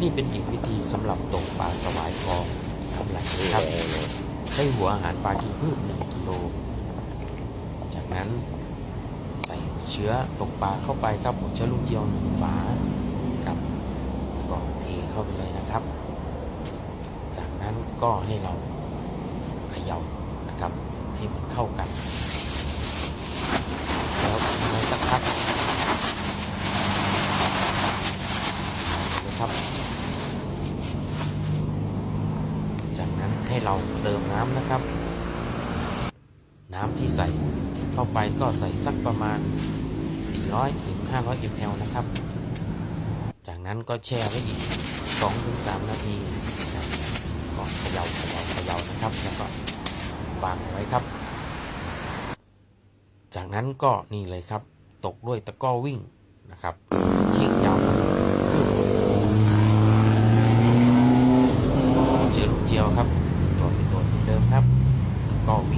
นี่เป็นอีกวิธีสำหรับตกปลาสวายคองกำไรนะครับใช้หัวอาหารปลากินพืช1กิโล จากนั้นใส่เชื้อตกปลาเข้าไปครับหัวเชื้อลูกเจียวหนึ่งฝาครับก็เทเข้าไปเลยนะครับ จากนั้นก็ให้เราเขย่านะครับ ให้มันเข้ากัน แล้วทิ้งไว้สักพักนะครับ จากนั้นให้เราเติมน้ำนะครับ น้ำที่ใส่เข้าไปก็ใส่สักประมาณ 400ถึง500 ml นะครับ จากนั้นก็แช่ไว้อีก 2-3 นาทีก็เขย่าเขย่าเขย่านะครับ แล้วก็วางไว้ครับ จากนั้นก็นี่เลยครับ ตกด้วยตะก้อวิ่งนะครับ Golly.